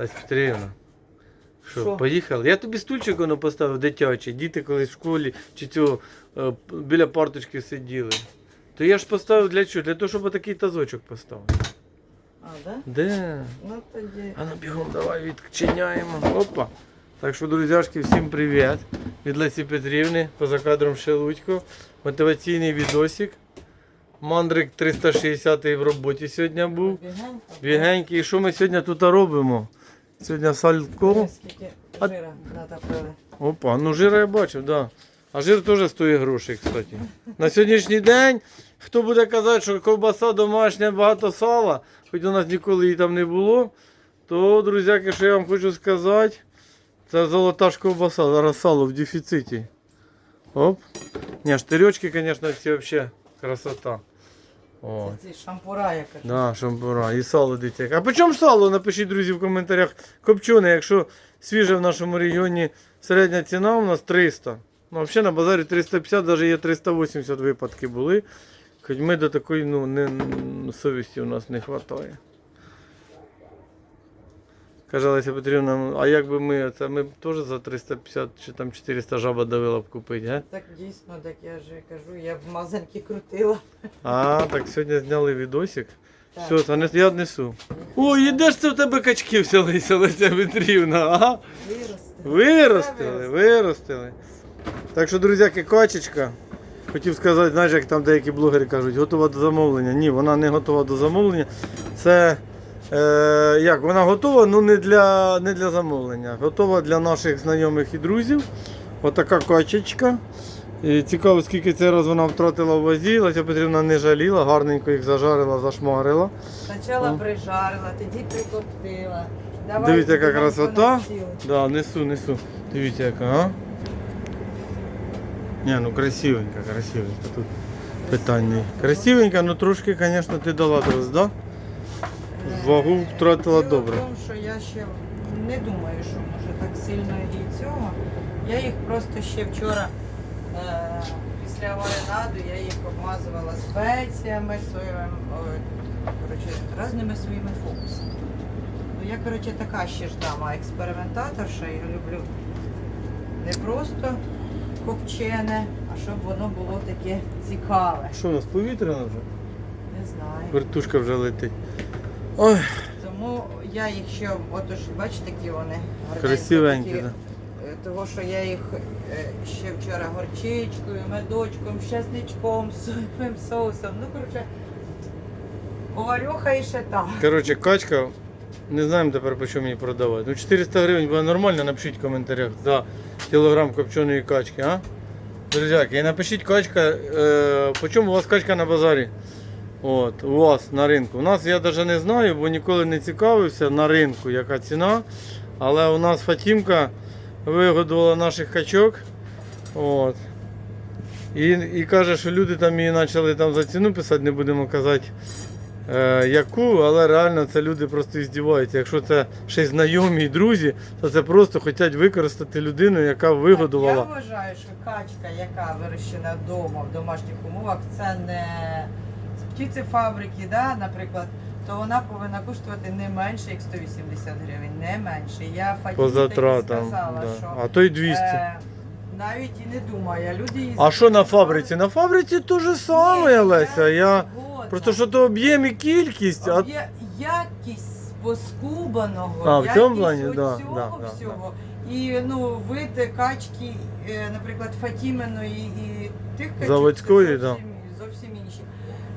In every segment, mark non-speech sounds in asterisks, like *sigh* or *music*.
Лесь Петрівна. Що, Що? поїхали? Я тобі стульчик воно поставив дитячий. Діти колись в школі чи цього е, біля парточки сиділи. То я ж поставив для чого? Для того, щоб такий тазочок поставити. А, да? Де? Ну тоді. А ну бігом давай відчиняємо. Опа. Так що, друзяшки, всім привіт. Від Лесі Петрівни, поза кадром Шелудько. Мотиваційний відосик. Мандрик 360 в роботі сьогодні був. Бігенько. Бігенький. І що ми сьогодні тут робимо? Сьогодні салько. Скільки А- жира натопили. Опа, ну жира я бачив, да. А жир теж стоїть грошей, кстати. На сьогоднішній день, хто буде казати, що ковбаса домашня, багато сала, хоч у нас ніколи її там не було, то, друзяки, що я вам хочу сказати, це золота ж ковбаса, зараз сало в дефіциті. Оп. Ні, штирьочки, звісно, ці взагалі красота. О. Це ці шампура, яка. Да, шампура. І сало дитяке. А по чому сало? Напишіть, друзі, в коментарях. Копчене, якщо свіже в нашому регіоні середня ціна у нас 300. Ну, взагалі на базарі 350, навіть є 380 випадки були. Хоч ми до такої ну, не, совісті у нас не вистачає. Каже Леся Петрівна, «Ну, а як би ми, це ми б теж за 350 чи там 400 жаба давила б купити, а? Так дійсно, так я ж і кажу, я б мазанки крутила. А, так сьогодні зняли відосик. Так. Все, не, я однесу. Ой, і де ж це в тебе качки взялися, Леся Петрівна? Ага. Виросте. Виростили, виростили. Так що, друзяки, качечка. Хотів сказати, знаєш, як там деякі блогери кажуть, готова до замовлення. Ні, вона не готова до замовлення. Це е, як, вона готова, ну не для, не для замовлення. Готова для наших знайомих і друзів. Отака качечка. І цікаво, скільки цей раз вона втратила в вазі. Леся Петрівна не жаліла, гарненько їх зажарила, зашмарила. Спочатку прижарила, тоді прикоптила. Давай, Дивіться, яка красота. Да, несу, несу. Дивіться, яка, а? Ні, ну красивенька, красивенька. Тут питання. Красивенька, ну трошки, звісно, ти дала дроз, да? Вагу втратила Діло добре. в тому, що я ще не думаю, що може так сильно і цього. Я їх просто ще вчора е, після маринаду я їх обмазувала спеціями, соєвим, коротше, різними своїми фокусами. Ну, я, коротше, така ще ж дама, експериментаторша, я люблю не просто копчене, а щоб воно було таке цікаве. Що у нас повітряно вже? Не знаю. Вертушка вже летить. Ой, Тому я їх ще, отож, бачите, які вони гарненькі красивенькі, такі, да. е, Того, що я їх е, ще вчора горчичкою, медочком, щасничком, *laughs* соєвим соусом. Ну, коротше, поварюха і ще так. Коротше, качка, не знаємо тепер по чому її продавати. Ну 400 гривень буде нормально, напишіть в коментарях за кілограм копченої качки, а? Друзяки, і напишіть качка, е, по чому у вас качка на базарі? От, у вас на ринку. У нас я навіть не знаю, бо ніколи не цікавився на ринку, яка ціна. Але у нас Фатімка вигодувала наших качок. От. І, і каже, що люди там її почали там за ціну писати, не будемо казати е, яку, але реально це люди просто здіваються. Якщо це ще знайомі і друзі, то це просто хочуть використати людину, яка вигодувала. Я вважаю, що качка, яка вирощена вдома в домашніх умовах, це не з птицефабрики, да, наприклад, то вона повинна коштувати не менше, як 180 гривень, не менше. Я По затратам. сказала, Да. що А то й 200. Е, навіть і не думаю, а люди. А що на фабриці? На фабриці те ж саме, Леся. Я... Просто що то об'єм і кількість, а Є якість поскубаного, А, в якість цьому плані? оцього Да, да, да, всього. І ну, вид качки, е, наприклад, Фатіменої і тих качок Заводської, це да. зовсім, зовсім інші.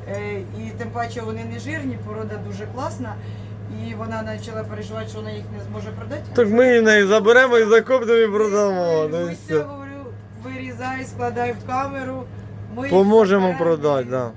Е, І тим паче вони не жирні, порода дуже класна. І вона почала переживати, що вона їх не зможе продати. так ми її неї заберемо і закоптимо і продамо. Ну і все. говорю, вирізай, складай в камеру. Ми їх Поможемо заберемо продати, так. да.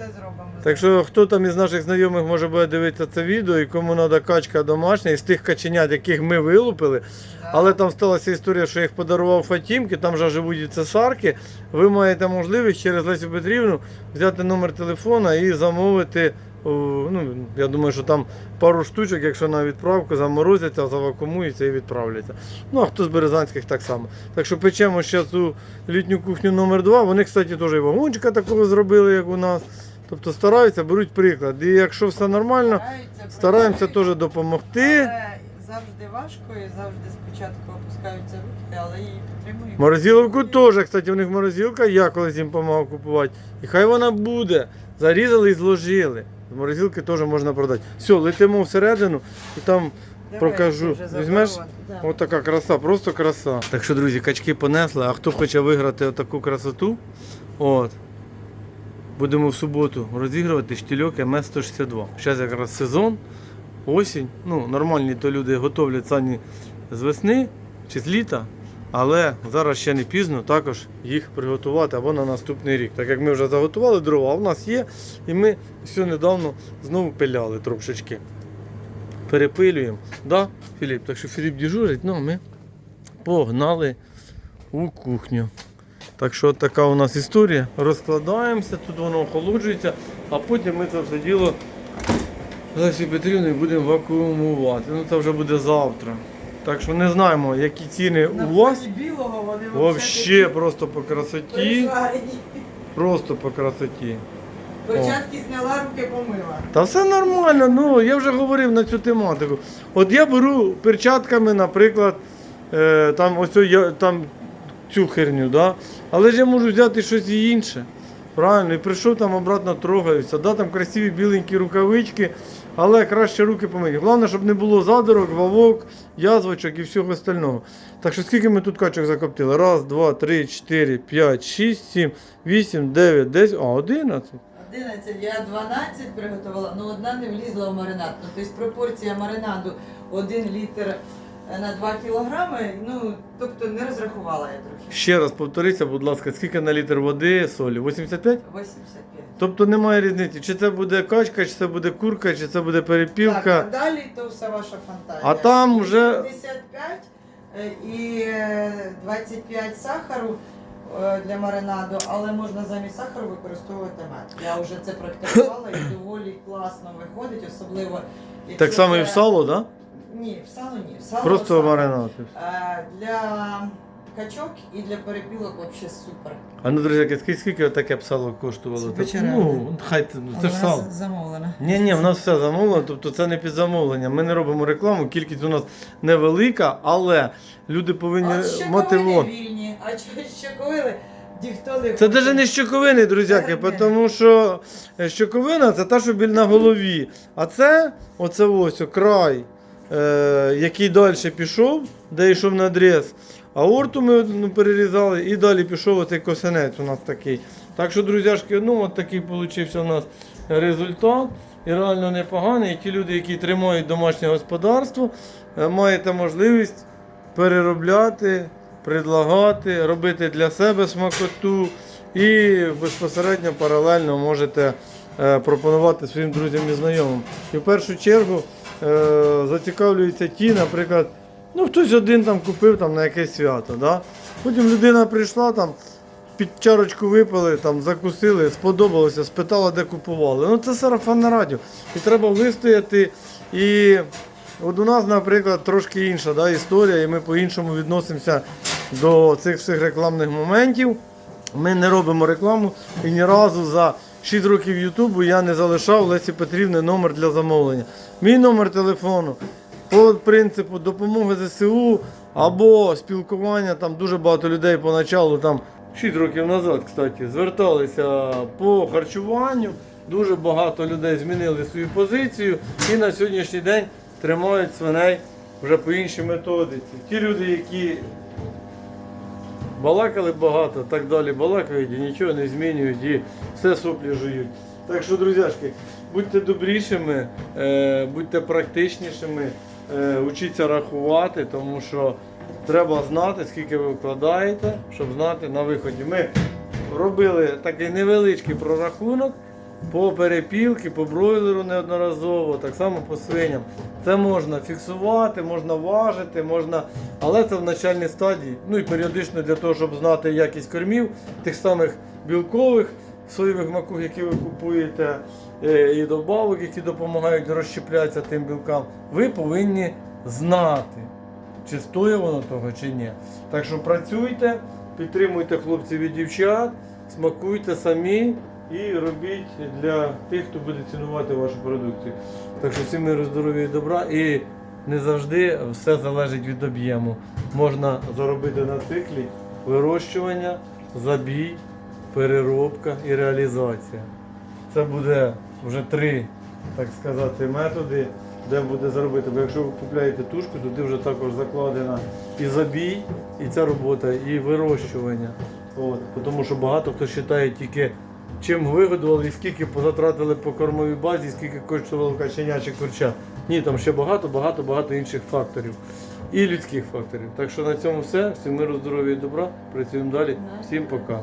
Все зробимо. Так що хто там із наших знайомих може буде дивитися це відео і кому треба качка домашня із тих каченят, яких ми вилупили. Да. Але там сталася історія, що їх подарував Фатімки, там вже живуть і цесарки. Ви маєте можливість через Лесю Петрівну взяти номер телефона і замовити. Ну, я думаю, що там пару штучок, якщо на відправку заморозяться, завакумуються і відправляться. Ну а хто з Березанських так само. Так що печемо ще цю літню кухню номер 2 Вони, кстати, теж і вагончика такого зробили, як у нас. Тобто стараються, беруть приклад. І якщо все нормально, Стараються, стараємося працюють. теж допомогти. Але завжди важко і завжди спочатку опускаються руки, але її підтримую. Морозиловку теж, кстати, у них морозилка, я колись їм допомагав купувати. І хай вона буде. Зарізали і зложили. З морозилки теж можна продати. Все, летимо всередину і там Давай, вже Візьмеш? Да. От така краса, просто краса. Так що, друзі, качки понесли, а хто хоче виграти отаку красоту, от, будемо в суботу розігрувати штільок МС-162. Зараз якраз сезон, осінь. Ну, нормальні то люди готовлять сані з весни чи з літа, але зараз ще не пізно також їх приготувати або на наступний рік. Так як ми вже заготували дрова, а в нас є, і ми все недавно знову пиляли трошечки. Перепилюємо. Да, Філіп? Так що Філіп дежурить, ну ми погнали у кухню. Так що така у нас історія. Розкладаємося, тут воно охолоджується, а потім ми це все діло Олесі Петрівною будемо вакуумувати. Ну це вже буде завтра. Так що не знаємо, які ціни На у вас. білого вони Вообще просто по красоті. прижарені. Просто по красоті. Початки зняла, руки помила. Та все нормально, ну я вже говорив на цю тематику. От я беру перчатками, наприклад, е, там ось я, там цю херню, да? але ж я можу взяти щось інше. Правильно, і прийшов там обратно трогаюся. Да, там красиві біленькі рукавички, але краще руки помити. Головне, щоб не було задорок, вавок, язвочок і всього остального. Так що скільки ми тут качок закоптили? Раз, два, три, чотири, п'ять, шість, сім, вісім, дев'ять, десять, а, одинадцять. 11, я 12 приготувала, але одна не влізла в маринад. Ну, тобто пропорція маринаду 1 літр на 2 кілограми, ну, тобто не розрахувала я трохи. Ще раз повторіться, будь ласка, скільки на літр води солі? 85? 85. Тобто немає різниці, чи це буде качка, чи це буде курка, чи це буде перепілка. Так, а далі то все ваша фантазія. А там вже- 75 е, і е, 25 сахару е, для маринаду, але можна замість сахару використовувати мед. Я вже це практикувала і *coughs* доволі класно виходить, особливо якщо Так само і в це- сало, так? Ні, в сало ні. В сало Просто сало. маринад. Е, Для качок і для перепілок взагалі супер. А ну, друзі, скільки, скільки таке б сало коштувало? Це вечеря. ну, хай це, ну, це ж сало. замовлена. Ні, ні, в нас все замовлено, тобто це не під замовлення. Ми не робимо рекламу, кількість у нас невелика, але люди повинні А щоковини мотивувати. вільні, а що щоковили, ніхто не Це хоче. навіть не щоковини, друзяки, Це не. тому що е, щоковина це та, що біль на голові. А це оце ось о, край, е, який далі пішов, де йшов надріз. Аорту ми ну, перерізали і далі пішов оцей косинець у нас такий. Так що, друзяшки, ну от такий получився у нас результат. І реально непоганий. І ті люди, які тримають домашнє господарство, е, маєте можливість переробляти, предлагати, робити для себе смакоту і безпосередньо паралельно можете е, пропонувати своїм друзям і знайомим. І в першу чергу е, зацікавлюються ті, наприклад, ну хтось один там купив там, на якесь свято. Да? Потім людина прийшла там. Під чарочку випили, там закусили, сподобалося, спитала, де купували. Ну це сарафанне радіо. І треба вистояти. І от у нас, наприклад, трошки інша да, історія, і ми по-іншому відносимося до цих всіх рекламних моментів. Ми не робимо рекламу і ні разу за 6 років Ютубу я не залишав Лесі Петрівни номер для замовлення. Мій номер телефону по принципу допомоги ЗСУ або спілкування. Там дуже багато людей поначалу, там 6 років назад, кстати, зверталися по харчуванню. Дуже багато людей змінили свою позицію і на сьогоднішній день тримають свиней вже по іншій методиці. Ті люди, які балакали багато, так далі балакають і нічого не змінюють, і все соплі жують. Так що, друзяшки, будьте добрішими, е, будьте практичнішими, е, учіться рахувати, тому що треба знати, скільки ви вкладаєте, щоб знати на виході. Ми робили такий невеличкий прорахунок по перепілки, по бройлеру неодноразово, так само по свиням. Це можна фіксувати, можна важити, можна, але це в начальній стадії. Ну і періодично для того, щоб знати якість кормів, тих самих білкових, соєвих макух, які ви купуєте, е, і добавок, які допомагають розщеплятися тим білкам, ви повинні знати, чи стоїть воно того, чи ні. Так що працюйте, підтримуйте хлопців і дівчат, смакуйте самі і робіть для тих, хто буде цінувати вашу продукцію. Так що всім миру, здоров'я і добра і не завжди все залежить від об'єму. Можна заробити на циклі вирощування, забій, переробка і реалізація. Це буде вже три, так сказати, методи, де буде заробити. Бо якщо ви купляєте тушку, туди вже також закладена і забій, і ця робота, і вирощування. От, тому що багато хто вважає тільки чим вигодували і скільки позатратили по кормовій базі, скільки коштувало каченячі курча. Ні, там ще багато, багато, багато інших факторів. І людських факторів. Так що на цьому все. Всім миру, здоров'я і добра. Працюємо далі. Всім пока.